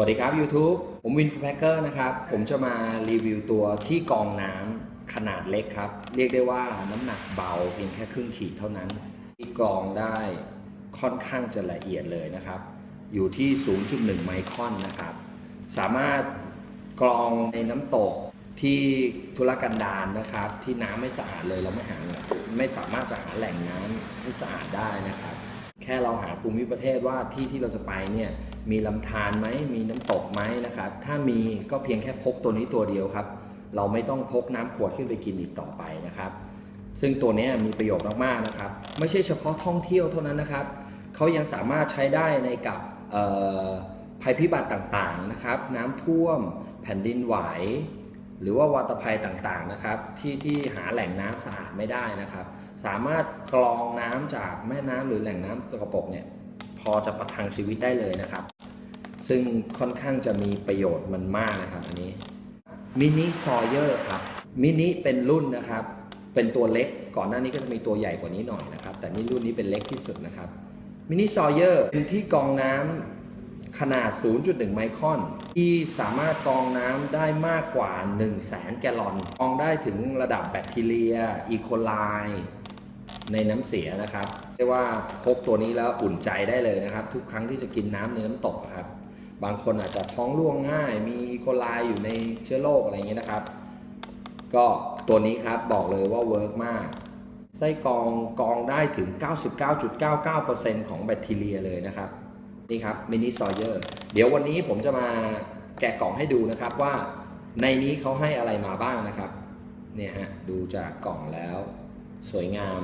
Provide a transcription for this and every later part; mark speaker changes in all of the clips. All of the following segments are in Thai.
Speaker 1: วัสดีครับ YouTube ผมวินฟูแพคเกอร์นะครับ ผมจะมารีวิวตัวที่กรองน้ำขนาดเล็กครับ เรียกได้ว่าน้ำหนักเบาเพียงแค่ครึ่งขีดเท่านั้น ที่กรองได้ค่อนข้างจะละเอียดเลยนะครับ อยู่ที่ 0.1 ไมครอนนะครับ สามารถกรองในน้ำตกที่ทุรกันดารนะครับ ที่น้ำไม่สะอาดเลยเราไม่หาไม่สามารถจะหาแหล่งน้ำให้สะอาดได้นะครับ ค่เราหาภูมิประเทศว่าที่ที่เราจะไปเนี่ยมีลำธารไหมมีน้ำตกไหมนะครับถ้ามีก็เพียงแค่พกตัวนี้ตัวเดียวครับ เราไม่ต้องพกน้ำขวดขึ้นไปกินอีกต่อไปนะครับ ซึ่งตัวนี้มีประโยชน์มากๆนะครับ ไม่ใช่เฉพาะท่องเที่ยวเท่านั้นนะครับเขายังสามารถใช้ได้ในกับภัยพิบัติต่างๆนะครับ น้ำท่วม แผ่นดินไหว หรือว่าวาตภัยต่างๆนะครับที่ที่หาแหล่งน้ำสะอาดไม่ได้นะครับ สามารถกรองน้ำจากแม่น้ำหรือแหล่งน้ำสกปรกเนี่ยพอจะประทังชีวิตได้เลยนะครับ ซึ่งค่อนข้างจะมีประโยชน์มันมากนะครับอันนี้มินิซอยเยอร์ครับมินิเป็นรุ่นนะครับ เป็นตัวเล็กก่อนหน้านี้ก็จะมีตัวใหญ่กว่านี้หน่อยนะครับ แต่นี่รุ่นนี้เป็นเล็กที่สุดนะครับมินิซอยเยอร์เป็นที่กรองน้ำ ขนาด 0.1 ไมครอน ที่สามารถกรองน้ำได้มากกว่า 1 0 0 0 0แสนแกลลอนกรองได้ถึงระดับแบคทีเรีย อีโคไลในน้ำเสียนะครับเรียกว่าพกตัวนี้แล้วอุ่นใจได้เลยนะครับ ทุกครั้งที่จะกินน้ำในน้ำตกครับ บางคนอาจจะท้องร่วงง่าย มีอีโคไลอยู่ในเชื้อโรคอะไรอย่างเงี้ยนะครับ ก็ตัวนี้ครับบอกเลยว่าเวิร์กมากไส้กรองกรองได้ถึง 99.99%ของแบคทีเรียเลยนะครับ นี่ครับมินิซอยเยอร์เดี๋ยววันนี้ผมจะมาแกะกล่องให้ดูนะครับว่าในนี้เขาให้อะไรมาบ้างนะครับเนี่ยฮะดูจากกล่องแล้ว สวยงาม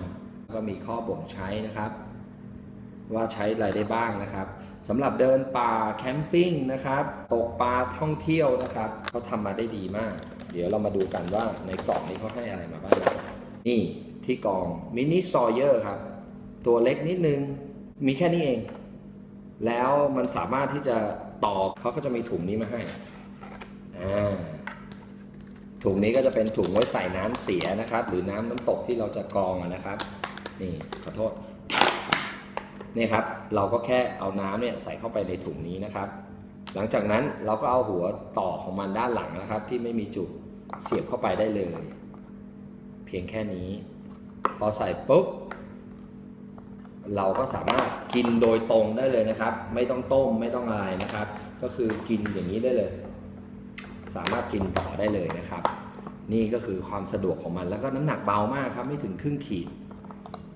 Speaker 1: ก็มีข้อบ่งใช้นะครับ ว่าใช้อะไรได้บ้างนะครับสำหรับเดินป่าแคมปิ้งนะครับตกปลาท่องเที่ยวนะครับเขาทำมาได้ดีมาก เดี๋ยวเรามาดูกันว่าในกล่องนี้เขาให้อะไรมาบ้างนี่ที่กล่องมินิซอยเยอร์ครับ ตัวเล็กนิดนึงมีแค่นี้เอง แล้วมันสามารถที่จะต่อเขาก็จะมีถุงนี้มาให้อ่าถุงนี้ก็จะเป็นถุงไว้ใส่น้ำเสียนะครับ หรือน้ำน้ำตกที่เราจะกรองนะครับ นี่ขอโทษนี่ครับ เราก็แค่เอาน้ำเนี่ยใส่เข้าไปในถุงนี้นะครับ หลังจากนั้นเราก็เอาหัวต่อของมันด้านหลังนะครับ ที่ไม่มีจุดเสียบเข้าไปได้เลย เพียงแค่นี้ พอใส่ปุ๊บ เราก็สามารถกินโดยตรงได้เลยนะครับ ไม่ต้องต้มไม่ต้องอะไรนะครับ ก็คือกินอย่างนี้ได้เลย สามารถกินต่อได้เลยนะครับ นี่ก็คือความสะดวกของมันแล้วก็น้ำหนักเบามากครับไม่ถึงครึ่งขีด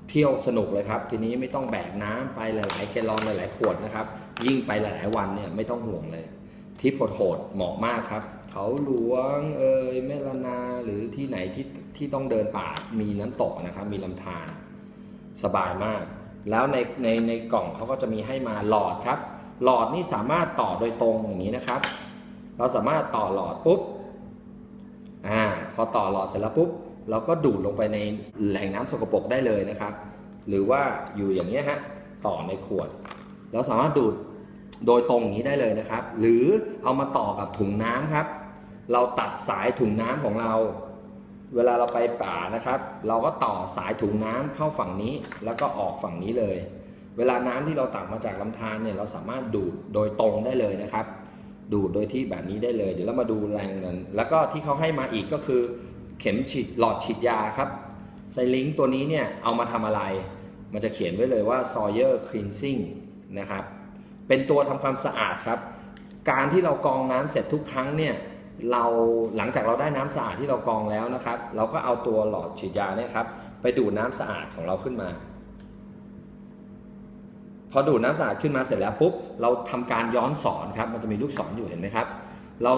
Speaker 1: เที่ยวสนุกเลยครับ ทีนี้ไม่ต้องแบกน้ำไปหลายๆแกลลอนหลายๆขวดนะครับ ยิ่งไปหลายๆวันเนี่ยไม่ต้องห่วงเลยที่โหดเหมาะมากครับ เขาหลวงเอยแม่ละนาหรือที่ไหนที่ที่ต้องเดินป่ามีน้ำตกนะครับ มีลำธารสบายมาก แล้วในในในกล่องเขาก็จะมีให้มาหลอดครับ หลอดนี่สามารถต่อโดยตรงอย่างนี้นะครับ เราสามารถต่อหลอดปุ๊บอ่าพอต่อหลอดเสร็จแล้วปุ๊บเราก็ดูดลงไปในแหล่งน้ำสกปรกได้เลยนะครับ หรือว่าอยู่อย่างนี้ฮะต่อในขวด เราสามารถดูดโดยตรงอย่างนี้ได้เลยนะครับ หรือเอามาต่อกับถุงน้ำครับ เราตัดสายถุงน้ำของเรา เวลาเราไปป่านะครับ เราก็ต่อสายถุงน้ำเข้าฝั่งนี้แล้วก็ออกฝั่งนี้เลย เวลาน้ำที่เราตักมาจากลำธารเนี่ยเราสามารถดูดโดยตรงได้เลยนะครับ ดูดโดยที่แบบนี้ได้เลย เดี๋ยวเรามาดูแรงเงิน แล้วก็ที่เขาให้มาอีกก็คือ เข็มฉีดหลอดฉีดยาครับไซลิงตัวนี้เนี่ยเอามาทำอะไร มันจะเขียนไว้เลยว่า Sawyer Cleansing นะครับ เป็นตัวทำความสะอาดครับ การที่เรากรองน้ำเสร็จทุกครั้งเนี่ย เราหลังจากเราได้น้ำสะอาดที่เรากรองแล้วนะครับ เราก็เอาตัวหลอดฉีดยาเนี่ยครับ ไปดูดน้ำสะอาดของเราขึ้นมา พอดูดน้ำสะอาดขึ้นมาเสร็จแล้วปุ๊บเราทำการย้อนสอนครับ มันจะมีลูกศรออยู่เห็นไหมครับ เรา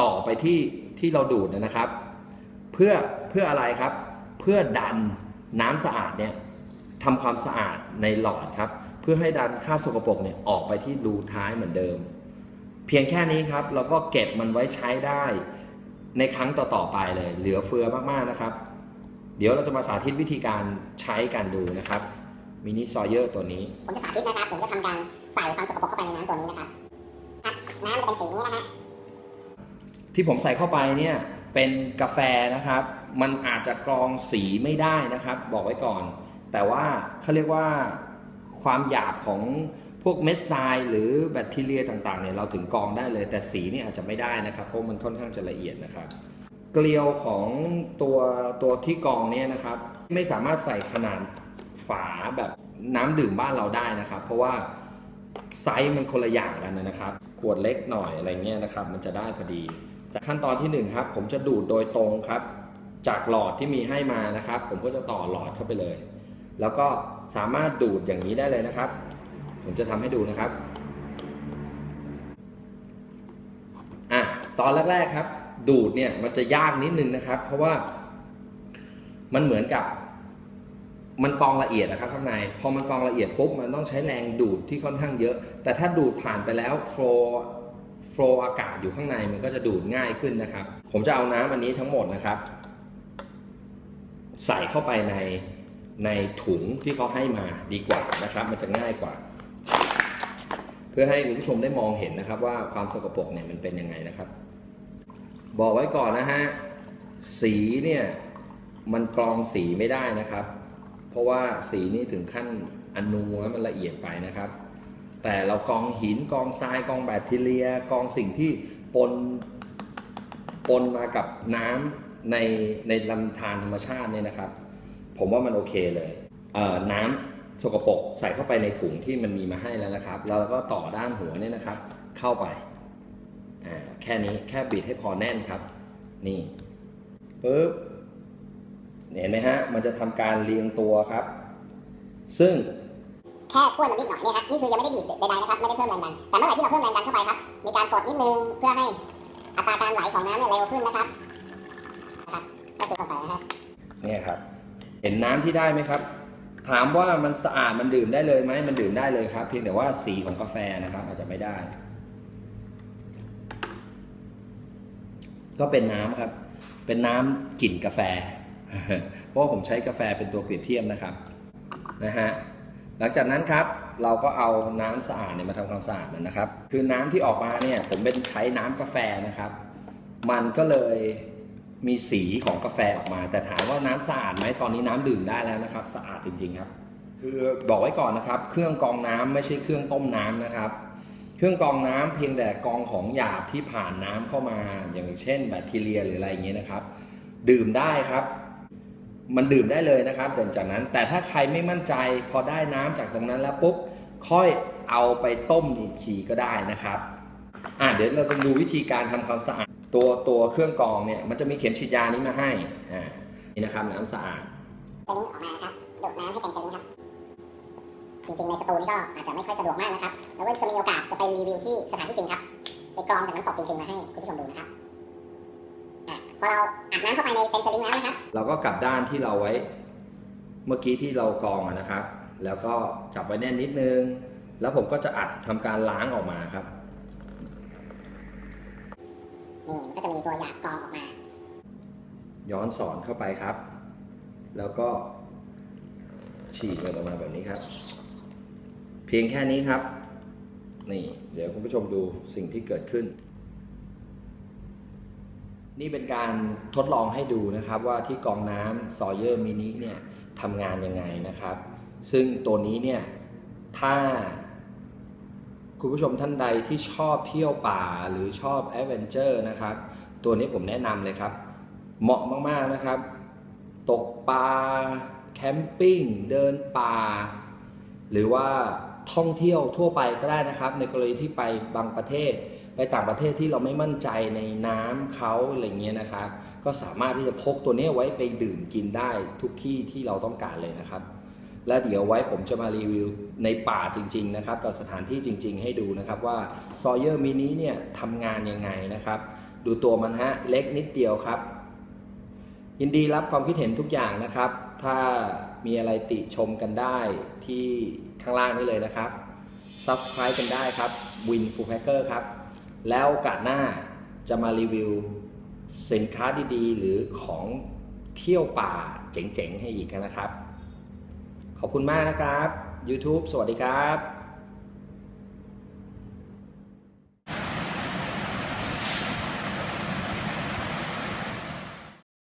Speaker 1: ต่อไปที่ที่เราดูดนะครับ เพื่อเพื่ออะไรครับ เพื่อดันน้ำสะอาดเนี่ยทำความสะอาดในหลอดครับ เพื่อให้ดันคราบสกปรกเนี่ยออกไปที่รูท้ายเหมือนเดิม เพียงแค่นี้ครับเราก็เก็บมันไว้ใช้ได้ในครั้งต่อๆไปเลย เหลือเฟือมากๆนะครับ เดี๋ยวเราจะมาสาธิตวิธีการใช้การดูนะครับมินิซอยเยอร์ตัวนี้
Speaker 2: ผมจะสาธิตนะครับ ผมจะทำการใส่ความสกปรกเข้าไปในน้ำตัวนี้นะครับครับน้ำจะเป็นสีนี้นะฮะ
Speaker 1: ที่ผมใส่เข้าไปเนี่ยเป็นกาแฟนะครับ มันอาจจะกรองสีไม่ได้นะครับ บอกไว้ก่อน แต่ว่าเขาเรียกว่าความหยาบของ พวกเม็ดทรายหรือแบคทีเรียต่างๆเนี่ยเราถึงกรองได้เลย แต่สีนี่อาจจะไม่ได้นะครับ เพราะมันค่อนข้างจะละเอียดนะครับ เกลียวของตัวตัวที่กรองเนี่ยนะครับ ไม่สามารถใส่ขนาดฝาแบบน้ำดื่มบ้านเราได้นะครับ เพราะว่าไซส์มันคนละอย่างกันนะครับขวดเล็กหน่อยอะไรเงี้ยนะครับ มันจะได้พอดี แต่ขั้นตอนที่หนึ่งครับผมจะดูดโดยตรงครับ จากหลอดที่มีให้มานะครับ ผมก็จะต่อหลอดเข้าไปเลย แล้วก็สามารถดูดอย่างนี้ได้เลยนะครับ ผมจะทำให้ดูนะครับอะตอนแรกๆครับ ดูดเนี่ยมันจะยากนิดนึงนะครับ เพราะว่ามันเหมือนกับมันกองละเอียดนะครับข้างใน พอมันกองละเอียดปุ๊บมันต้องใช้แรงดูดที่ค่อนข้างเยอะ แต่ถ้าดูดผ่านไปแล้วโฟล์โฟล์อากาศอยู่ข้างในมันก็จะดูดง่ายขึ้นนะครับ ผมจะเอาน้ำอันนี้ทั้งหมดนะครับ ใส่เข้าไปในในถุงที่เขาให้มาดีกว่านะครับ มันจะง่ายกว่า เพื่อให้คุณผู้ชมได้มองเห็นนะครับ ว่าความสกปรกเนี่ยมันเป็นยังไงนะครับ บอกไว้ก่อนนะฮะสีเนี่ยมันกรองสีไม่ได้นะครับ เพราะว่าสีนี่ถึงขั้นอนูแล้วมันละเอียดไปนะครับ แต่เรากรองหินกรองทรายกรองแบคทีเรียกรองสิ่งที่ปนปนมากับน้ำในในลำธารธรรมชาติเนี่ยนะครับ ผมว่ามันโอเคเลยเอ่อน้ำ สกปรกใส่เข้าไปในถุงที่มันมีมาให้แล้วนะครับ แล้วก็ต่อด้านหัวเนี่ยนะครับ เข้าไปอ่าแค่นี้แค่บิดให้พอแน่นครับ นี่ปึ๊บเห็นไหมฮะ มันจะทำการเรียงตัวครับ ซึ่ง
Speaker 2: แค่ช่วยมันนิดหน่อยเนี่ยครับนี่คือยังไม่ได้บีบใดๆนะครับ ไม่ได้เพิ่มแรงดันแต่เมื่อไหร่ที่เราเพิ่มแรงดันเข้าไปครับ มีการกดนิดนึงเพื่อให้อัตราการไหลของน้ำเนี่ยเร็วขึ้นนะครับนะครับก็คือเข้าไปนะฮะ
Speaker 1: เนี่ยครับ เห็นน้ำที่ได้ไหมครับ ถามว่ามันสะอาดมันดื่มได้เลยไหมมันดื่มได้เลยครับ เพียงแต่ว่าสีของกาแฟนะครับอาจจะไม่ได้ ก็เป็นน้ำครับ เป็นน้ำกลิ่นกาแฟ เพราะว่าผมใช้กาแฟเป็นตัวเปรียบเทียบนะครับนะฮะหลังจากนั้นครับเราก็เอาน้ำสะอาดเนี่ยมาทำความสะอาดมันนะครับ คือน้ำที่ออกมาเนี่ยผมเป็นใช้น้ำกาแฟนะครับ มันก็เลย มีสีของกาแฟออกมา แต่ถามว่าน้ำสะอาดไหมตอนนี้น้ำดื่มได้แล้วนะครับ สะอาดจริง ๆ ครับ คือบอกไว้ก่อนนะครับ เครื่องกรองน้ำไม่ใช่เครื่องต้มน้ำนะครับ เครื่องกรองน้ำเพียงแต่กรองของหยาบที่ผ่านน้ำเข้ามา อย่างเช่น แบคทีเรียหรืออะไรอย่างเงี้ยนะครับ ดื่มได้ครับมันดื่มได้เลยนะครับหลังจากนั้น แต่ถ้าใครไม่มั่นใจพอได้น้ำจากตรงนั้นแล้วปุ๊บ ค่อยเอาไปต้มอีกทีก็ได้นะครับ อะเดี๋ยวเราจะดูวิธีการทำความสะอาด ตัวตัวเครื่องกรองเนี่ยมันจะมีเข็มฉีดยานี้มาให้อ่านี่นะครับน้ำสะอาด
Speaker 2: สลิงออกมานะครับดูดน้ำให้เป็นสลิงครับ จริงๆในสตูนี่ก็อาจจะไม่ค่อยสะดวกมากนะครับ แล้วก็จะมีโอกาสจะไปรีวิวที่สถานที่จริงครับ ไปกรองจากน้ำตกจริงๆมาให้คุณผู้ชมดูนะครับอะพอเราอัดน้ำเข้าไปในเป็นสลิงแล้วนะครับ
Speaker 1: เราก็กลับด้านที่เราไว้ เมื่อกี้ที่เรากรองอะนะครับ แล้วก็จับไว้แน่นนิดนึง แล้วผมก็จะอัดทำการล้างออกมาครับ
Speaker 2: นี่มันก็จะมีตัวหยาดกรองออกมา
Speaker 1: ย้อนสอนเข้าไปครับ แล้วก็ฉีดมันออกมาแบบนี้ครับ เพียงแค่นี้ครับ นี่เดี๋ยวคุณผู้ชมดูสิ่งที่เกิดขึ้น นี่เป็นการทดลองให้ดูนะครับว่าที่กองน้ำซอเยอร์มินิเนี่ยทำงานยังไงนะครับ ซึ่งตัวนี้เนี่ยถ้า คุณผู้ชมท่านใดที่ชอบเที่ยวป่าหรือชอบแอดเวนเจอร์นะครับ ตัวนี้ผมแนะนำเลยครับ เหมาะมากๆนะครับ ตกปลาแคมปิ้ง เดินป่า หรือว่าท่องเที่ยวทั่วไปก็ได้นะครับ ในกรณีที่ไปบางประเทศ ไปต่างประเทศที่เราไม่มั่นใจในน้ำเขาอะไรเงี้ยนะครับ ก็สามารถที่จะพกตัวนี้ไว้ไปดื่มกินได้ทุกที่ที่เราต้องการเลยนะครับ และเดี๋ยวไว้ผมจะมารีวิวในป่าจริง ๆ นะครับกับสถานที่จริง ๆ ให้ดูนะครับว่าซอเยอร์มินิเนี่ยทำงานยังไงนะครับ ดูตัวมันฮะเล็กนิดเดียวครับ ยินดีรับความคิดเห็นทุกอย่างนะครับ ถ้ามีอะไรติชมกันได้ที่ข้างล่างนี้เลยนะครับ Subscribe กันได้ครับ Win Full Packer ครับ แล้วโอกาสหน้าจะมารีวิวสินค้าดีๆ หรือของเที่ยวป่าเจ๋งๆ ให้อีกนะครับ ขอบคุณมากนะครับ YouTube สวัสดีครับ